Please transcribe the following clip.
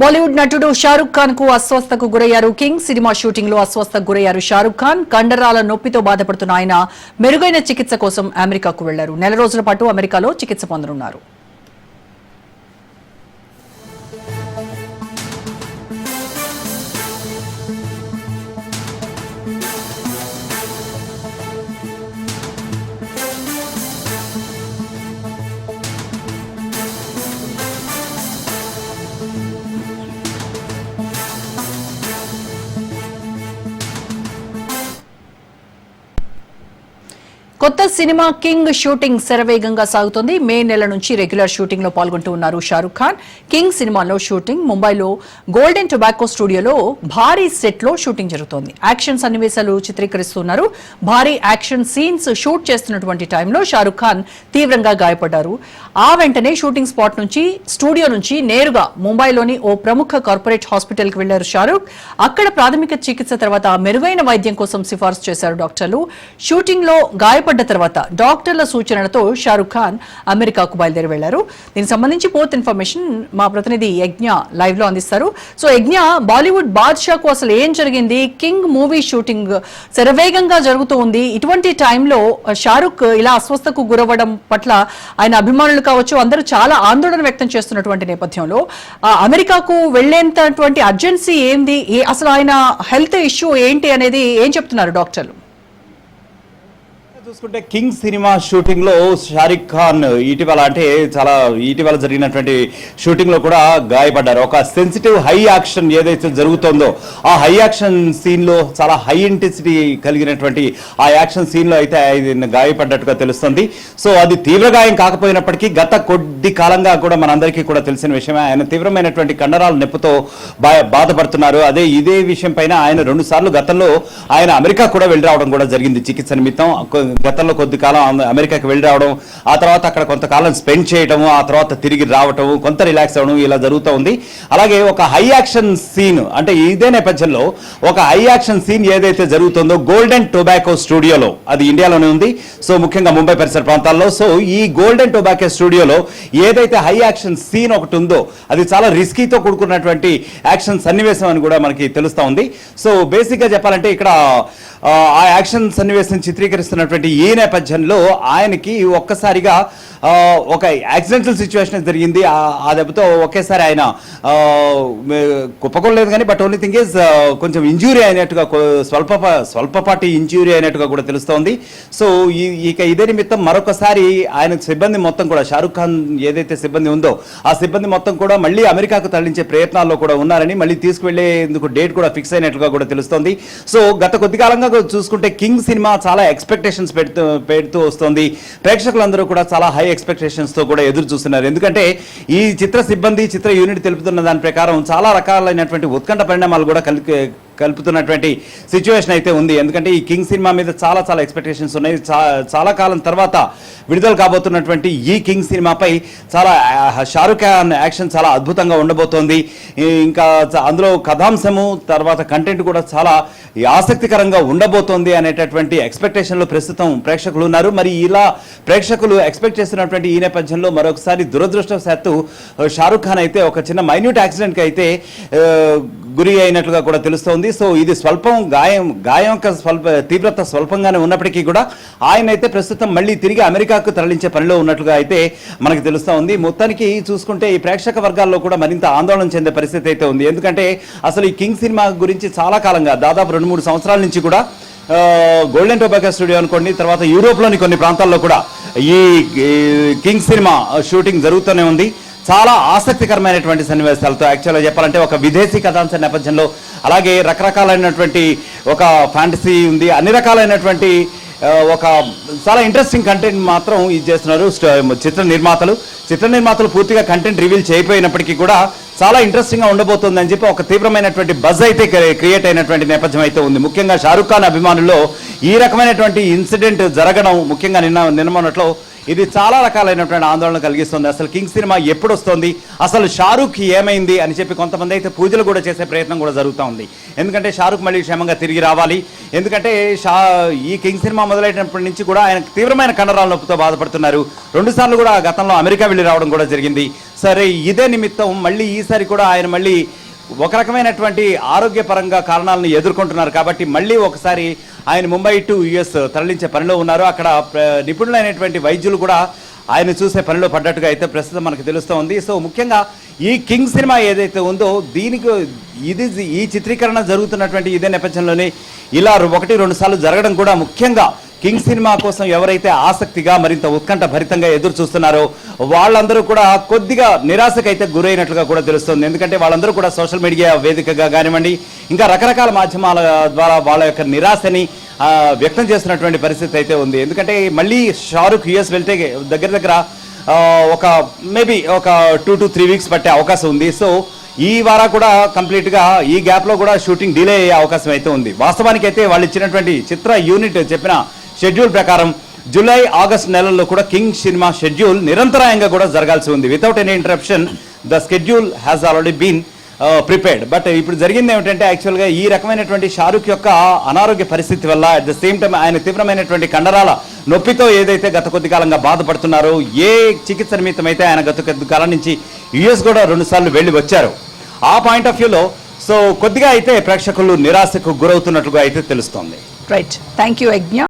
బాలీవుడ్ నటుడు షారుఖ్ ఖాన్కు అస్వస్థకు గురయ్యారు. King cinema షూటింగ్లో అస్వస్థకు గురయ్యారు షారుఖ్ ఖాన్. కండరాల నొప్పితో బాధపడుతున్న ఆయన మెరుగైన చికిత్స కోసం అమెరికాకు వెళ్ళారు. నెల రోజుల పాటు అమెరికాలో చికిత్స పొందనున్నారు. కొత్త సినిమా కింగ్ షూటింగ్ శరవేగంగా సాగుతోంది. మే నెల నుంచి రెగ్యులర్ షూటింగ్లో పాల్గొంటూ ఉన్నారు షారుఖ్ ఖాన్. కింగ్ సినిమాలో షూటింగ్ ముంబైలో గోల్డెన్ టొబాకో స్టూడియోలో భారీ సెట్లో షూటింగ్ జరుగుతోంది. యాక్షన్ సన్నివేశాలు చిత్రీకరిస్తున్నారు. భారీ యాక్షన్ సీన్స్ షూట్ చేస్తున్నటువంటి టైంలో షారుఖ్ ఖాన్ తీవ్రంగా గాయపడ్డారు. ఆ వెంటనే షూటింగ్ స్పాట్ నుంచి స్టూడియో నుంచి నేరుగా ముంబైలోని ఓ ప్రముఖ కార్పొరేట్ హాస్పిటల్కి వెళ్ళారు షారుఖ్. అక్కడ ప్రాథమిక చికిత్స తర్వాత మెరుగైన వైద్యం కోసం సిఫార్సు చేశారు డాక్టర్లు. షూటింగ్లో గాయపడ్డ తర్వాత డాక్టర్ల సూచనలతో షారుఖ్ ఖాన్ అమెరికాకు బయలుదేరి వెళ్ళారు. దీనికి సంబంధించి పూర్తి ఇన్ఫర్మేషన్ మా ప్రతినిధి యజ్ఞ లైవ్లో అందిస్తారు. సో యజ్ఞ బాలీవుడ్ బాద్షాకు అసలు ఏం జరిగింది? కింగ్ మూవీ షూటింగ్ శరవేగంగా జరుగుతూ ఉంది. ఇటువంటి టైంలో షారుఖ్ ఇలా అస్వస్థకు గురవ్వడం పట్ల ఆయన అభిమానులు కావచ్చు అందరూ చాలా ఆందోళన వ్యక్తం చేస్తున్నటువంటి నేపథ్యంలో ఆ, అమెరికాకు వెళ్ళేంతటువంటి అర్జెన్సీ ఏంది? ఏ- అసలు ఆయన హెల్త్ ఇష్యూ ఏంటి అనేది ఏం చెప్తున్నారు డాక్టర్లు? చూసుకుంటే కింగ్ సినిమా షూటింగ్లో షారిక్ ఖాన్ ఇటీవల అంటే చాలా ఇటీవల జరిగినటువంటి షూటింగ్లో కూడా గాయపడ్డారు. ఒక సెన్సిటివ్ హై యాక్షన్ ఏదైతే జరుగుతుందో ఆ హై యాక్షన్ సీన్లో చాలా హై ఇంటెన్సిటీ కలిగినటువంటి ఆ యాక్షన్ సీన్లో అయితే ఆయన గాయపడ్డట్టుగా తెలుస్తుంది. సో అది తీవ్ర గాయం కాకపోయినప్పటికీ గత కొద్ది కాలంగా కూడా మనందరికీ కూడా తెలిసిన విషయమే ఆయన తీవ్రమైనటువంటి కండరాల నొప్పితో బా- బాధపడుతున్నారు. అదే ఇదే విషయం పైన ఆయన రెండు సార్లు గతంలో ఆయన అమెరికా కూడా వెళ్ళి రావడం కూడా జరిగింది చికిత్స నిమిత్తం. గతంలో కొద్ది కాలం అమెరికాకి వెళ్ళి రావడం ఆ తర్వాత అక్కడ కొంతకాలం స్పెండ్ చేయడం ఆ తర్వాత తిరిగి రావటం కొంత రిలాక్స్ అవ్వడం ఇలా జరుగుతూ ఉంది. అలాగే ఒక హై యాక్షన్ సీన్ అంటే ఇదే నేపథ్యంలో ఒక హై యాక్షన్ సీన్ ఏదైతే జరుగుతుందో గోల్డెన్ టొబాకో స్టూడియోలో అది ఇండియాలోనే ఉంది. సో ముఖ్యంగా ముంబై పరిసర ప్రాంతాల్లో. సో ఈ గోల్డెన్ టొబాకో స్టూడియోలో ఏదైతే హై యాక్షన్ సీన్ ఒకటి ఉందో అది చాలా రిస్కీతో కూడుకున్నటువంటి యాక్షన్ సన్నివేశం అని కూడా మనకి తెలుస్తూ ఉంది. సో బేసిక్గా చెప్పాలంటే ఇక్కడ ఆ, ఆ యాక్షన్ సన్నివేశం చిత్రీకరిస్తున్నటువంటి ఈ నేపథ్యంలో ఆయనకి ఒక్కసారిగా ఒక యాక్సిడెంటల్ సిచ్యువేషన్ జరిగింది. ఆ- దెబ్బతో ఒకేసారి ఆయన ఆ, కానీ బట్ ఓన్లీ థింగ్ ఇస్ కొంచెం ఇంజూరీ అయినట్టుగా స్వల్ప స్వల్పపాటి ఇంజూరీ అయినట్టుగా కూడా తెలుస్తోంది. సో ఈ- ఇక ఇదే నిమిత్తం మరొకసారి ఆయన సిబ్బంది మొత్తం కూడా షారుఖ్ ఖాన్ ఏదైతే సిబ్బంది ఉందో ఆ సిబ్బంది మొత్తం కూడా మళ్ళీ అమెరికాకు తరలించే ప్రయత్నాల్లో కూడా ఉన్నారని మళ్ళీ తీసుకువెళ్ళేందుకు డేట్ కూడా ఫిక్స్ అయినట్లుగా కూడా తెలుస్తోంది. సో గత కొద్ది కాలంగా చూసుకుంటే కింగ్ సినిమా చాలా ఎక్స్పెక్టేషన్స్ పెడుతూ పెడుతూ వస్తుంది. ప్రేక్షకులందరూ కూడా చాలా హై ఎక్స్పెక్టేషన్స్తో కూడా ఎదురు చూస్తున్నారు. ఎందుకంటే ఈ చిత్ర సిబ్బంది చిత్ర యూనిట్ తెలుపుతున్న దాని ప్రకారం చాలా రకాలైనటువంటి ఉత్కంఠ పరిణామాలు కూడా కలిపి కలుపుతున్నటువంటి సిచ్యువేషన్ అయితే ఉంది. ఎందుకంటే ఈ కింగ్ సినిమా మీద చాలా చాలా ఎక్స్పెక్టేషన్స్ ఉన్నాయి. చా- చాలా కాలం తర్వాత విడుదల కాబోతున్నటువంటి ఈ కింగ్ సినిమాపై చాలా షారుఖ్ ఖాన్ యాక్షన్ చాలా అద్భుతంగా ఉండబోతోంది. ఇంకా అందులో కథాంశము తర్వాత కంటెంట్ కూడా చాలా ఆసక్తికరంగా ఉండబోతోంది అనేటటువంటి ఎక్స్పెక్టేషన్లో ప్రస్తుతం ప్రేక్షకులు ఉన్నారు. మరి ఇలా ప్రేక్షకులు ఎక్స్పెక్ట్ చేస్తున్నటువంటి ఈ నేపథ్యంలో మరొకసారి దురదృష్టవశాత్తు షారుఖ్ ఖాన్ అయితే ఒక చిన్న మైన్యూట్ యాక్సిడెంట్కి అయితే గురి అయినట్లుగా కూడా తెలుస్తోంది. సో ఇది స్వల్పం గాయం గాయం యొక్క స్వల్ప తీవ్రత స్వల్పంగానే ఉన్నప్పటికీ కూడా ఆయన అయితే ప్రస్తుతం మళ్ళీ తిరిగి అమెరికాకు తరలించే పనిలో ఉన్నట్లుగా అయితే మనకు తెలుస్తూ ఉంది మొత్తానికి చూసుకుంటే ఈ ప్రేక్షక వర్గాల్లో కూడా మరింత ఆందోళన చెందే పరిస్థితి అయితే ఉంది. ఎందుకంటే అసలు ఈ కింగ్ సినిమా గురించి చాలా కాలంగా దాదాపు రెండు మూడు సంవత్సరాల నుంచి కూడా గోల్డెన్ టొబాకో స్టూడియో అనుకోండి తర్వాత యూరోప్లోని కొన్ని ప్రాంతాల్లో కూడా ఈ కింగ్ సినిమా షూటింగ్ జరుగుతూనే ఉంది. చాలా ఆసక్తికరమైనటువంటి సన్నివేశాలతో యాక్చువల్గా చెప్పాలంటే ఒక విదేశీ కథాంశ నేపథ్యంలో అలాగే రకరకాలైనటువంటి ఒక ఫ్యాంటసీ ఉంది అన్ని రకాలైనటువంటి ఒక చాలా ఇంట్రెస్టింగ్ కంటెంట్ మాత్రం ఇది చేస్తున్నారు. చిత్ర నిర్మాతలు. చిత్ర నిర్మాతలు పూర్తిగా కంటెంట్ రివీల్ చేయకపోయినప్పటికీ కూడా చాలా ఇంట్రెస్టింగ్గా ఉండబోతుందని ఉండబోతుంది అని చెప్పి ఒక తీవ్రమైనటువంటి బజ్ అయితే క్రియేట్ అయినటువంటి నేపథ్యం అయితే ఉంది. ముఖ్యంగా షారుఖ్ ఖాన్ అభిమానుల్లో ఈ రకమైనటువంటి ఇన్సిడెంట్ జరగడం ముఖ్యంగా నిన్న నిన్న మొన్నట్లో ఇది చాలా రకాలైనటువంటి ఆందోళన కలిగిస్తుంది. అసలు కింగ్ సినిమా ఎప్పుడు వస్తుంది అసలు షారూఖ్ ఏమైంది? అని చెప్పి కొంతమంది అయితే పూజలు కూడా చేసే ప్రయత్నం కూడా జరుగుతూ ఉంది. ఎందుకంటే షారూఖ్ మళ్ళీ క్షేమంగా తిరిగి రావాలి. ఎందుకంటే షా ఈ కింగ్ సినిమా మొదలైనప్పటి నుంచి కూడా ఆయన తీవ్రమైన కండరాల నొప్పితో బాధపడుతున్నారు. రెండుసార్లు కూడా గతంలో అమెరికా వెళ్ళి రావడం కూడా జరిగింది. సరే ఇదే నిమిత్తం మళ్ళీ ఈసారి కూడా ఆయన మళ్ళీ ఒక రకమైనటువంటి ఆరోగ్యపరంగా కారణాలను ఎదుర్కొంటున్నారు కాబట్టి మళ్ళీ ఒకసారి ఆయన ముంబై టు యుఎస్ తరలించే పనిలో ఉన్నారు. అక్కడ నిపుణులైనటువంటి వైద్యులు కూడా ఆయన చూసే పనిలో పడ్డట్టుగా అయితే ప్రస్తుతం మనకు తెలుస్తూ ఉంది సో ముఖ్యంగా ఈ కింగ్ సినిమా ఏదైతే ఉందో దీనికి ఇది ఈ చిత్రీకరణ జరుగుతున్నటువంటి ఇదే నేపథ్యంలోనే ఇలా ఒకటి రెండు సార్లు జరగడం కూడా ముఖ్యంగా కింగ్ సినిమా కోసం ఎవరైతే ఆసక్తిగా మరింత ఉత్కంఠ భరితంగా ఎదురు చూస్తున్నారో వాళ్ళందరూ కూడా కొద్దిగా నిరాశకైతే గురైనట్లుగా కూడా తెలుస్తుంది. ఎందుకంటే వాళ్ళందరూ కూడా సోషల్ మీడియా వేదికగా కానివ్వండి ఇంకా రకరకాల మాధ్యమాల ద్వారా వాళ్ళ యొక్క నిరాశని వ్యక్తం చేస్తున్నటువంటి పరిస్థితి అయితే ఉంది. ఎందుకంటే మళ్ళీ షారుఖ్ యుఎస్ వెళ్తే దగ్గర దగ్గర ఒక మేబీ ఒక టూ టు త్రీ వీక్స్ పట్టే అవకాశం ఉంది. సో ఈ వారా కూడా కంప్లీట్గా ఈ గ్యాప్లో కూడా షూటింగ్ డిలే అయ్యే అవకాశం అయితే ఉంది. వాస్తవానికి అయితే వాళ్ళు ఇచ్చినటువంటి చిత్ర యూనిట్ చెప్పిన షెడ్యూల్ ప్రకారం జూలై ఆగస్ట్ నెలల్లో కూడా కింగ్ సినిమా షెడ్యూల్ నిరంతరాయంగా కూడా జరగాల్సి ఉంది. Without any interruption the schedule has already been prepared but ఇప్పుడు జరిగింది ఏమిటంటే యాక్చువల్గా ఈ రకమైనటువంటి షారుఖ్ యొక్క అనారోగ్య పరిస్థితి వల్ల అట్ ద సేమ్ టైం ఆయన తీవ్రమైనటువంటి కండరాల నొప్పితో ఏదైతే గత కొద్ది కాలంగా బాధపడుతున్నారో ఏ చికిత్స నిమిత్తం అయితే ఆయన గత కొద్ది కాలం నుంచి యుఎస్ కూడా రెండుసార్లు వెళ్ళి వచ్చారు. ఆ పాయింట్ ఆఫ్ వ్యూలో సో కొద్దిగా అయితే ప్రేక్షకులు నిరాశకు గురవుతున్నట్లుగా అయితే తెలుస్తోంది. రైట్ థ్యాంక్ యూ యజ్ఞ